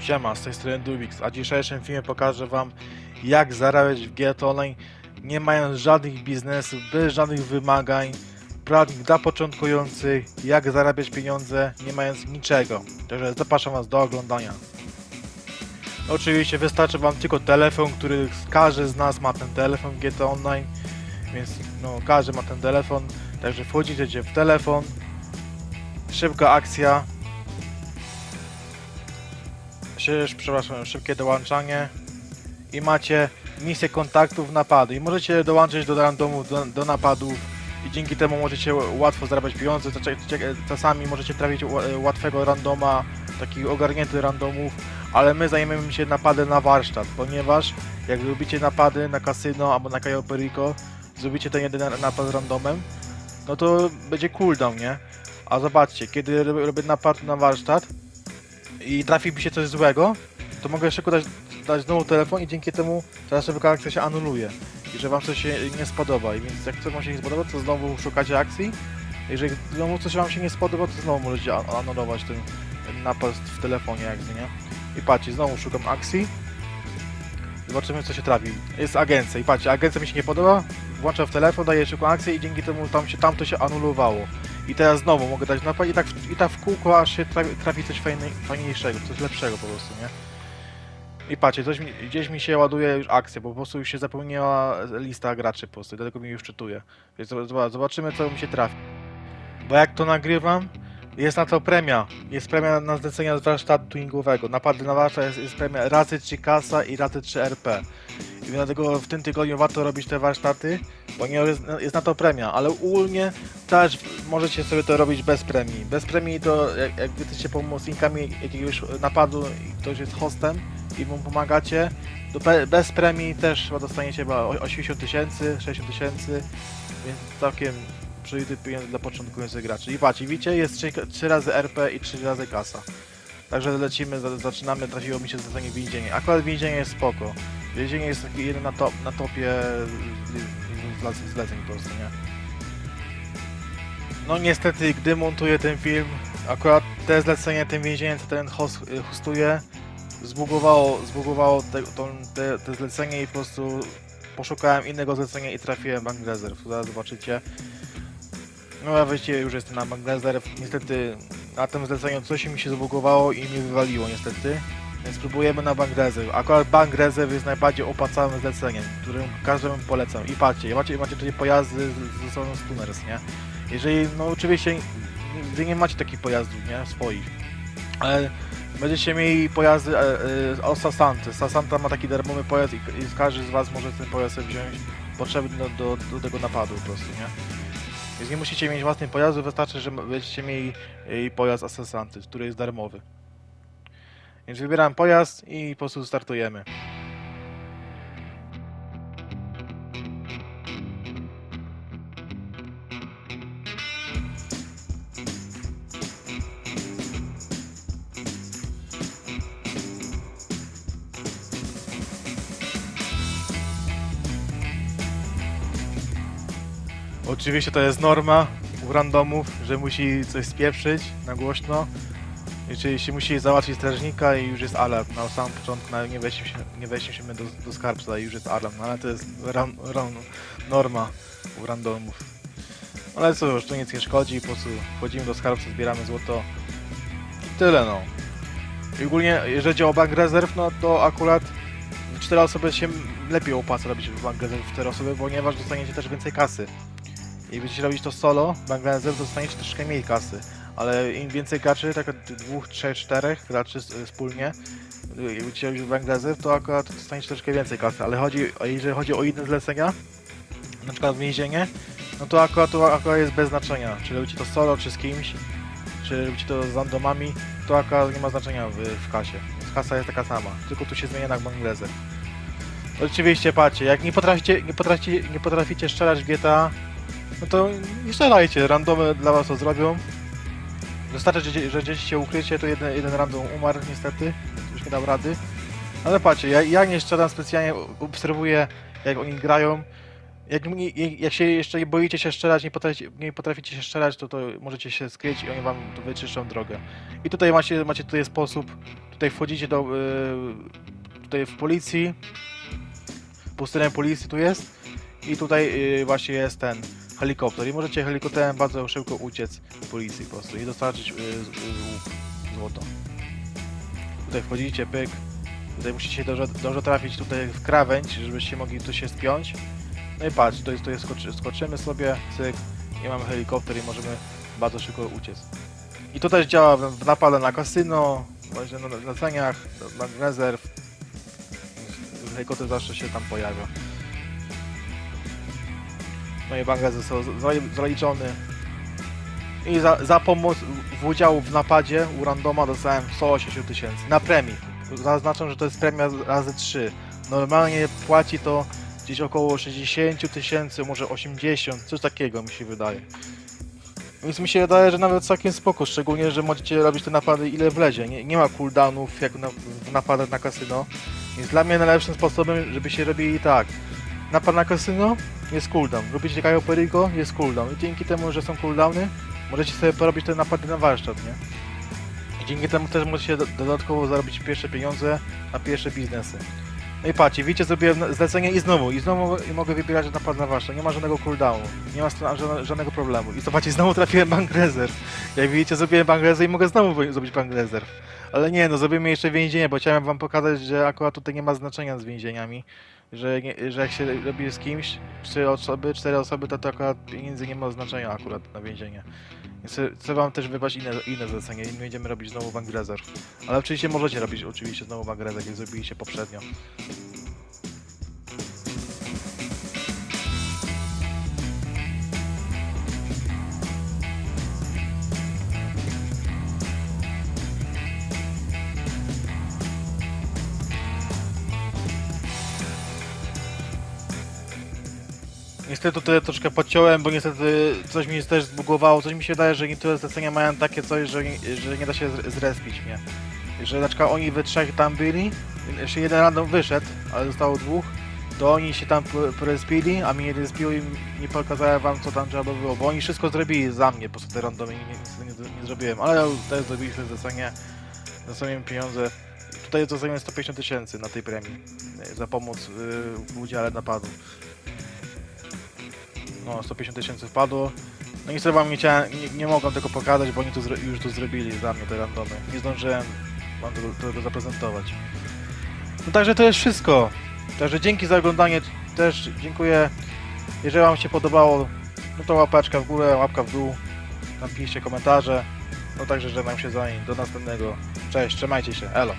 Siema, z tej strony Dubix, a w dzisiejszym filmie pokażę wam jak zarabiać w GTA Online nie mając żadnych biznesów, bez żadnych wymagań, poradnik dla początkujących, jak zarabiać pieniądze nie mając niczego. Także zapraszam was do oglądania. Oczywiście wystarczy wam tylko telefon, który każdy z nas ma ten telefon w GTA Online, więc no każdy ma ten telefon, także wchodzicie w telefon, szybka akcja, Szy- przepraszam, szybkie dołączanie. I macie misję kontaktów napady i możecie dołączyć do randomów, do, do napadów. I dzięki temu możecie łatwo zarabiać pieniądze, czasami możecie trafić ła- łatwego randoma, takich ogarniętych randomów, ale my zajmiemy się napadem na warsztat, ponieważ jak robicie napady na kasyno albo na Cayo Perico, zrobicie ten jeden napad randomem, no to będzie cooldown, nie? A zobaczcie, kiedy robię napad na warsztat, i trafi mi się coś złego, to mogę szybko dać, dać znowu telefon i dzięki temu ta szybka akcja się anuluje. I że wam coś się nie spodoba. I więc jak coś wam się nie spodoba, to znowu szukacie akcji. Jeżeli znowu coś wam się nie spodoba, to znowu możecie an- anulować ten napad w telefonie jakby, nie? I patrzcie, znowu szukam akcji. Zobaczymy co się trafi. Jest agencja i patrzcie, agencja mi się nie podoba, włączam w telefon, daję szybką akcję i dzięki temu tam się, tam to się anulowało. I teraz znowu mogę dać napad i tak, w- i tak w kółko aż się trafi, trafi coś fajniejszego, coś lepszego po prostu, nie? I patrzcie, coś mi, gdzieś mi się ładuje już akcja, bo po prostu już się zapełniła lista graczy po prostu, dlatego mi już czytuje. Więc zob- zobaczymy co mi się trafi. Bo jak to nagrywam, jest na to premia. Jest premia na zlecenia z warsztatu tuningowego. Napady na warsztat jest, jest premia razy 3 kasa i razy 3 RP. I dlatego w tym tygodniu warto robić te warsztaty, ponieważ jest, jest na to premia, ale ogólnie też możecie sobie to robić bez premii. Bez premii to jak, jak jesteście pomocnikami jakiegoś napadu i ktoś jest hostem i mu pomagacie, to be, bez premii też dostaniecie chyba o- 80 tysięcy, 60 tysięcy, więc całkiem przyjdy pieniądze dla początkujących graczy. I patrzcie, widzicie, jest 3, razy RP i 3 razy kasa. Także lecimy, za- zaczynamy, trafiło mi się zlecenie więzienie. Akurat więzienie jest spoko. Więzienie jest taki jeden na, top, na topie zleceń po prostu, nie? No niestety, gdy montuję ten film, akurat te zlecenie, tym więzieniem, co ten host y, hostuje, zbugowało, zbugowało te, te, te zlecenie i po prostu poszukałem innego zlecenia i trafiłem Bank Reserve. Zaraz zobaczycie. No ja właściwie już jestem na Bank Reserve. Niestety na tym zleceniu coś mi się zbugowało i mi wywaliło niestety. Więc spróbujemy na Bank Reserve. Akurat Bank Reserve jest najbardziej opłacalnym zleceniem, którym każdemu polecam. I patrzcie, macie, macie tutaj pojazdy ze stroną Stunners, nie? Jeżeli, no oczywiście, wy nie macie takich pojazdów, nie? Swoich. Ale będziecie mieli pojazdy e, e, o Sasanty. Sasanta ma taki darmowy pojazd i, i każdy z was może ten pojazd wziąć potrzebny do, do, do tego napadu po prostu, nie? Więc nie musicie mieć własnych pojazdów, wystarczy, że będziecie mieli e, pojazd Asesanty, który jest darmowy. Więc wybieram pojazd i po prostu startujemy. Oczywiście to jest norma u randomów, że musi coś spieprzyć na głośno. I czyli się musi załatwić strażnika i już jest alarm. Na samym początku nawet nie weźmy się, nie weźmy się do, do skarbca i już jest alarm. No, ale to jest ran, norma u randomów. Ale cóż, to nic nie szkodzi, po prostu wchodzimy do skarbca, zbieramy złoto i tyle no. I ogólnie, jeżeli chodzi o bank rezerw, no to akurat cztery osoby się lepiej opłaca robić w bank rezerw w cztery osoby, ponieważ dostaniecie też więcej kasy. I będziecie robić to solo, bank rezerw dostaniecie troszkę mniej kasy. Ale im więcej graczy, tak od dwóch, trzech, czterech graczy wspólnie, jak będziecie robić bank rezerw, to akurat dostaniecie troszkę więcej kasy. Ale chodzi, jeżeli chodzi o inne zlecenia, na przykład więzienie, no to akurat, to akurat jest bez znaczenia. Czy robicie to solo, czy z kimś, czy robicie to z randomami, to akurat nie ma znaczenia w, w kasie. Więc kasa jest taka sama, tylko tu się zmienia na bank rezerw. Oczywiście, patrzcie, jak nie potraficie, nie potraficie, nie potraficie strzelać w GTA, no to nie strzelajcie, randomy dla was to zrobią. Wystarczy, że, że gdzieś się ukrycie, to jeden, jeden random umarł niestety, już nie dał rady. Ale patrzcie, ja, ja nie strzelam specjalnie, obserwuję jak oni grają Jak, jak się jeszcze boicie się strzelać, nie potraficie, nie potraficie się strzelać, to, to możecie się skryć i oni wam tu wyczyszczą drogę. I tutaj macie, macie tutaj sposób, tutaj wchodzicie do, y, tutaj w policji, pustynię policji tu jest i tutaj y, właśnie jest ten helikopter i możecie helikopterem bardzo szybko uciec policji po prostu i dostarczyć y, y, złoto. Tutaj wchodzicie, pyk, tutaj musicie dobrze, dobrze trafić tutaj w krawędź, żebyście mogli tu się spiąć. No i patrz, to jest, to jest skoczy, skoczymy sobie, cyk, i mamy helikopter i możemy bardzo szybko uciec. I to też działa w, w napadach na kasyno, na zleceniach, na, na rezerw. Helikopter zawsze się tam pojawia. No i bank został zaliczony. I za, za pomoc w udziału w napadzie u randoma dostałem 180 tysięcy na premii. Zaznaczam, że to jest premia razy 3. Normalnie płaci to gdzieś około 60 tysięcy, może 80, coś takiego mi się wydaje. Więc mi się wydaje, że nawet całkiem spoko, szczególnie, że możecie robić te napady ile wlezie. Nie, nie ma cooldownów jak na, w napadach na kasyno. Więc dla mnie najlepszym sposobem, żeby się robili tak. Napad na kasyno jest cooldown. Robicie Cayo Perico jest cooldown. I dzięki temu, że są cooldowny, możecie sobie porobić te napady na warsztat, nie? I dzięki temu też możecie do- dodatkowo zarobić pierwsze pieniądze na pierwsze biznesy. No i patrzcie, widzicie, zrobiłem zlecenie i znowu, i znowu mogę wybierać napad na warsztat. Nie ma żadnego cooldownu, nie ma żadnego problemu. I zobaczcie, znowu trafiłem bank. Jak widzicie, zrobiłem bank i mogę znowu zrobić bank. Ale nie, no zrobimy jeszcze więzienie, bo chciałem wam pokazać, że akurat tutaj nie ma znaczenia z więzieniami. Że, nie, że jak się robi z kimś, trzy osoby, cztery osoby, to, to akurat pieniędzy nie ma znaczenia akurat na więzienie. Chcę- wam też wybrać inne, inne zlecenie i będziemy robić znowu bank. Ale oczywiście możecie robić oczywiście znowu bank jak zrobiliście poprzednio. Niestety tutaj troszkę podciąłem, bo niestety coś mi też zbugowało, coś mi się wydaje, że niektóre zlecenia mają takie coś, że, nie- że nie da się zre- zrespić mnie. Że na przykład oni we trzech tam byli, jeszcze jeden random wyszedł, ale zostało dwóch, to oni się tam po- porespili, a mnie nie respiło i nie pokazałem wam co tam trzeba było, bo oni wszystko zrobili za mnie, po prostu te randomy i nie, nie, nie, nie zrobiłem, ale też zrobiliśmy zlecenie, dostałem pieniądze. Tutaj dostałem 150 tysięcy na tej premii za pomoc y, w udziale napadu. No, 150 tysięcy wpadło. No niestety wam nie, chciałem, nie, nie mogłem tego pokazać, bo oni to już to zrobili za mnie, te randomy. Nie zdążyłem wam tego, tego zaprezentować. No także to jest wszystko. Także dzięki za oglądanie. Też dziękuję. Jeżeli wam się podobało, no to łapeczka w górę, łapka w dół. Napiszcie komentarze. No także żegnam się za nim. Do następnego. Cześć, trzymajcie się. Elo.